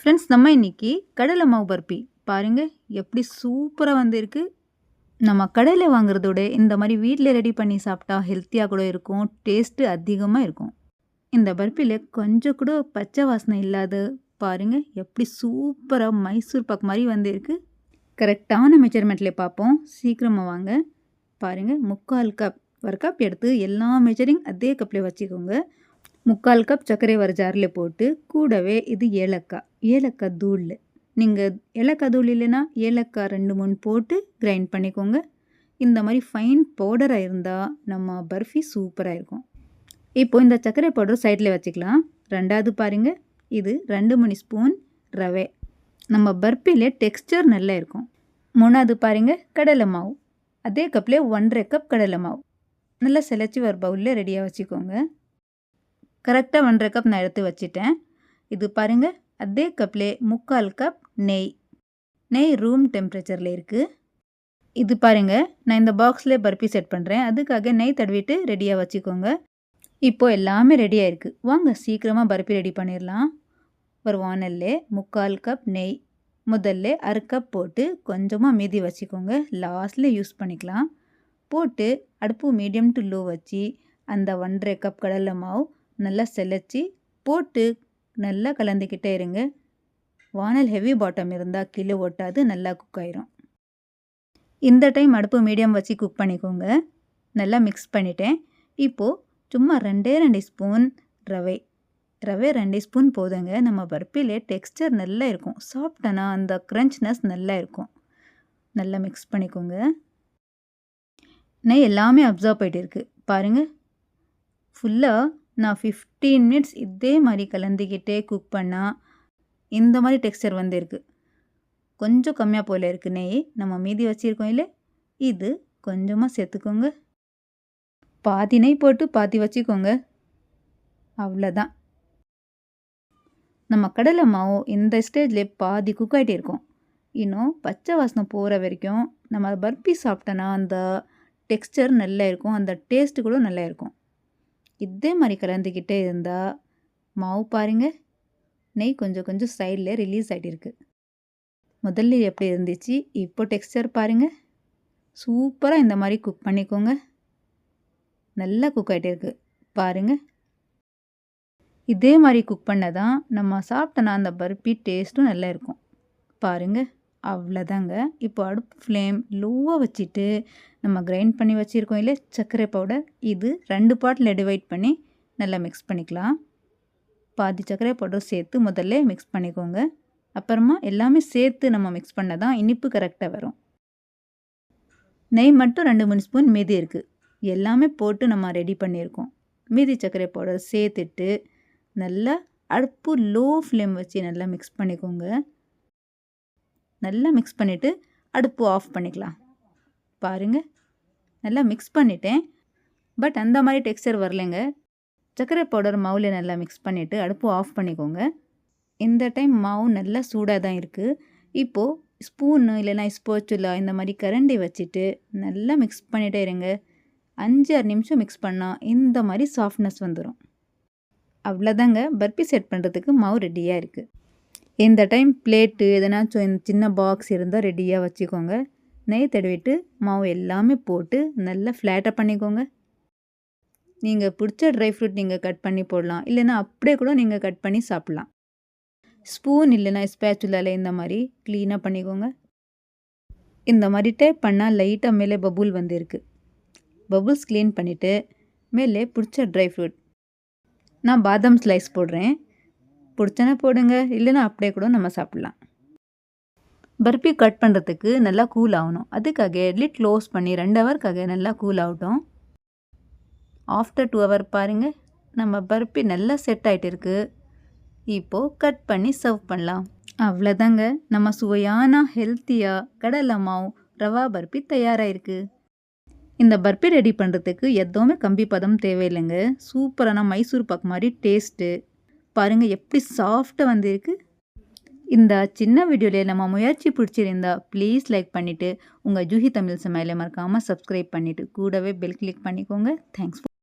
Friends நம்ம இன்னைக்கு கடலை மாவு பர்பி பாருங்கள் எப்படி சூப்பராக வந்திருக்கு. நம்ம கடையில் வாங்குறதோட இந்த மாதிரி வீட்டில் ரெடி பண்ணி சாப்பிட்டா ஹெல்த்தியாக கூட இருக்கும் டேஸ்ட்டு அதிகமாக இருக்கும். இந்த பர்பியில் கொஞ்சம் கூட பச்சை வாசனை இல்லாத பாருங்கள் எப்படி சூப்பராக மைசூர் பாக் மாதிரி வந்திருக்கு. கரெக்டான மெஷர்மெண்ட்டில் பார்ப்போம். சீக்கிரமாக வாங்க. பாருங்கள் முக்கால் கப் ஒரு கப் எடுத்து எல்லா மெஷரிங் அதே கப்பில் வச்சுக்கோங்க. முக்கால் கப் சர்க்கரை வர ஜாரில் போட்டு கூடவே இது ஏலக்காய். ஏலக்காய் தூள். நீங்கள் ஏலக்காய் தூள் இல்லைன்னா ஏலக்காய் ரெண்டு மூணு போட்டு கிரைண்ட் பண்ணிக்கோங்க. இந்த மாதிரி ஃபைன் பவுடராக இருந்தால் நம்ம பர்ஃபி சூப்பராக இருக்கும். இப்போது இந்த சர்க்கரை பவுடர் சைடில் வச்சுக்கலாம். ரெண்டாவது பாருங்கள் இது ரெண்டு மணி ஸ்பூன் ரவை. நம்ம பர்ஃபியில் டெக்ஸ்டர் நல்லா இருக்கும். மூணாவது பாருங்கள் கடலை மாவு. அதே கப்பில் ஒன்றரை கப் கடலை மாவு. நல்லா செலச்சி ஒரு பவுலில் ரெடியாக வச்சுக்கோங்க. கரெக்டாக ஒன்றரை கப் நான் எடுத்து வச்சிட்டேன். இது பாருங்கள் அதே கப்லே முக்கால் கப் நெய். நெய் ரூம் டெம்பரேச்சரில் இருக்குது இது பாருங்கள் நான் இந்த பாக்ஸில் பர்பி செட் பண்ணுறேன் அதுக்காக நெய் தடவிட்டு ரெடியாக வச்சுக்கோங்க. இப்போது எல்லாமே ரெடியாக இருக்குது வாங்க சீக்கிரமாக பர்பி ரெடி பண்ணிடலாம் ஒரு வானல்லே முக்கால் கப் நெய். முதல்ல அரை கப் போட்டு கொஞ்சமாக மீதி வச்சுக்கோங்க. லாஸ்ட்டில் யூஸ் பண்ணிக்கலாம். போட்டு அடுப்பு மீடியம் டு லோ வச்சு அந்த ஒன்றரை கப் கடலை மாவு நல்லா செலச்சி போட்டு நல்லா கலந்துக்கிட்டே இருங்க. வானல் ஹெவி பாட்டம் இருந்தால் கீழே ஒட்டாது நல்லா குக் ஆயிரும். இந்த டைம் அடுப்பு மீடியம் வச்சு குக் பண்ணிக்கோங்க. நல்லா மிக்ஸ் பண்ணிட்டேன். இப்போது சும்மா ரெண்டே ரெண்டு ஸ்பூன் ரவை. ரவை ரெண்டு ஸ்பூன் போதுங்க. நம்ம பர்ப்பிலே டெக்ஸ்டர் நல்லா இருக்கும். சாஃப்டானா அந்த க்ரன்ச்னஸ் நல்லா இருக்கும். நல்லா மிக்ஸ் பண்ணிக்கோங்க. நெய் எல்லாமே அப்சர்வ் போயிட்டு இருக்குது பாருங்கள் ஃபுல்லாக நான் ஃபிஃப்டீன் மினிட்ஸ் இதே மாதிரி கலந்துக்கிட்டே குக் பண்ணால் இந்த மாதிரி டெக்ஸ்டர் வந்திருக்கு. கொஞ்சம் கம்மியாக போல் இருக்கு நெய் நம்ம மீதி வச்சுருக்கோம் இல்லை? இது கொஞ்சமாக சேர்த்துக்கோங்க. பாதி நெய் போட்டு பாதி வச்சுக்கோங்க. அவ்வளோதான் நம்ம கடலை மாவு இந்த ஸ்டேஜில் பாதி குக் ஆகிட்டே இருக்கும். இன்னும் பச்சை வாசனை போகிற வரைக்கும் நம்ம பர்பி சாப்பிட்டோன்னா அந்த டெக்ஸ்டர் நல்லா இருக்கும் அந்த டேஸ்ட்டு கூட நல்லா இருக்கும். இதே மாதிரி கலந்துக்கிட்டே இருந்தால் மாவு பாருங்கள் நெய் கொஞ்சம் கொஞ்சம் சைடில் ரிலீஸ் ஆகிட்டிருக்கு முதல்ல எப்படி இருந்துச்சு? இப்போ டெக்ஸ்டர் பாருங்கள் சூப்பராக இந்த மாதிரி குக் பண்ணிக்கோங்க. நல்லா குக் ஆகிட்டே இருக்குது பாருங்கள் இதே மாதிரி குக் பண்ண தான் நம்ம சாப்பிட்டோன்னா அந்த பருப்பி டேஸ்ட்டும் நல்லா இருக்கும். பாருங்கள் அவ்வளோதாங்க. இப்போ அடுப்பு ஃப்ளேம் லோவாக வச்சுட்டு நம்ம கிரைண்ட் பண்ணி வச்சுருக்கோம் இல்லை சர்க்கரை பவுடர் இது ரெண்டு பாட்டில் டிவைட் பண்ணி நல்லா மிக்ஸ் பண்ணிக்கலாம். பாதி சர்க்கரை பவுடர் சேர்த்து முதல்ல மிக்ஸ் பண்ணிக்கோங்க. அப்புறமா எல்லாமே சேர்த்து நம்ம மிக்ஸ் பண்ண தான் இனிப்பு கரெக்டாக வரும். நெய் மட்டும் ரெண்டு மூணு ஸ்பூன் மீதி இருக்குது எல்லாமே போட்டு நம்ம ரெடி பண்ணியிருக்கோம். மீதி சர்க்கரை பவுடர் சேர்த்துட்டு நல்லா அடுப்பு லோ ஃப்ளேம் வச்சு நல்லா மிக்ஸ் பண்ணிக்கோங்க. நல்லா மிக்ஸ் பண்ணிவிட்டு அடுப்பு ஆஃப் பண்ணிக்கலாம். பாருங்கள் நல்லா மிக்ஸ் பண்ணிட்டேன். பட் அந்த மாதிரி டெக்ஸ்டர் வரலைங்க. சர்க்கரை பவுடர் மாவில் நல்லா மிக்ஸ் பண்ணிவிட்டு அடுப்பு ஆஃப் பண்ணிக்கோங்க. இந்த டைம் மாவு நல்லா சூடாக தான் இருக்குது இப்போது ஸ்பூனு இல்லைனா ஸ்போச்சுலா இந்த மாதிரி கரண்டி வச்சுட்டு நல்லா மிக்ஸ் பண்ணிகிட்டே இருங்க. அஞ்சு ஆறு நிமிஷம் மிக்ஸ் பண்ணால் இந்த மாதிரி சாஃப்ட்னஸ் வந்துடும் அவ்வளோதாங்க பர்பி செட் பண்ணுறதுக்கு மாவு ரெடியாக இருக்குது இந்த டைம் பிளேட்டு எதனாச்சும் சின்ன பாக்ஸ் இருந்தால் ரெடியாக வச்சுக்கோங்க. நெய் தடவிட்டு மாவு எல்லாமே போட்டு நல்லா ஃப்ளாட்டாக பண்ணிக்கோங்க. நீங்கள் பிடிச்ச ட்ரை ஃப்ரூட் நீங்கள் கட் பண்ணி போடலாம். இல்லைன்னா அப்படியே கூட நீங்கள் கட் பண்ணி சாப்பிட்லாம். ஸ்பூன் இல்லைன்னா ஸ்பேச்சுலால இந்த மாதிரி க்ளீனாக பண்ணிக்கோங்க. இந்த மாதிரி டைப் பண்ணால் லைட்டாக மேலே பபுள் வந்திருக்கு. பபுள்ஸ் க்ளீன் பண்ணிவிட்டு மேலே பிடிச்ச ட்ரை ஃப்ரூட் நான் பாதாம் ஸ்லைஸ் போடுறேன். பிடிச்சனா போடுங்க இல்லைன்னா அப்படியே கூட நம்ம சாப்பிட்லாம். பர்பி கட் பண்ணுறதுக்கு நல்லா கூல் ஆகணும். அதுக்காக லிட் க்ளோஸ் பண்ணி ரெண்டு ஹவருக்காக நல்லா கூல் ஆகட்டும். ஆஃப்டர் டூ ஹவர் பாருங்கள் நம்ம பர்பி நல்லா செட் ஆகிட்டு இருக்குது இப்போது கட் பண்ணி சர்வ் பண்ணலாம். அவ்வளோதாங்க நம்ம சுவையான ஹெல்த்தியாக கடலை மாவு ரவா பர்பி தயாராகிருக்கு இந்த பர்பி ரெடி பண்ணுறதுக்கு எதுவுமே கம்பி பதம் தேவையில்லைங்க. சூப்பரான மைசூர் பாக் மாதிரி டேஸ்ட்டு பாருங்கள் எப்படி சாஃப்டாக வந்திருக்கு. இந்த சின்ன வீடியோவில் நம்ம முயற்சி பிடிச்சிருந்தா ப்ளீஸ் லைக் பண்ணிவிட்டு உங்கள் ஜூஹி தமிழ் சமையலை மறக்காமல் சப்ஸ்கிரைப் பண்ணிவிட்டு கூடவே பெல் கிளிக் பண்ணிக்கோங்க. தேங்க்ஸ்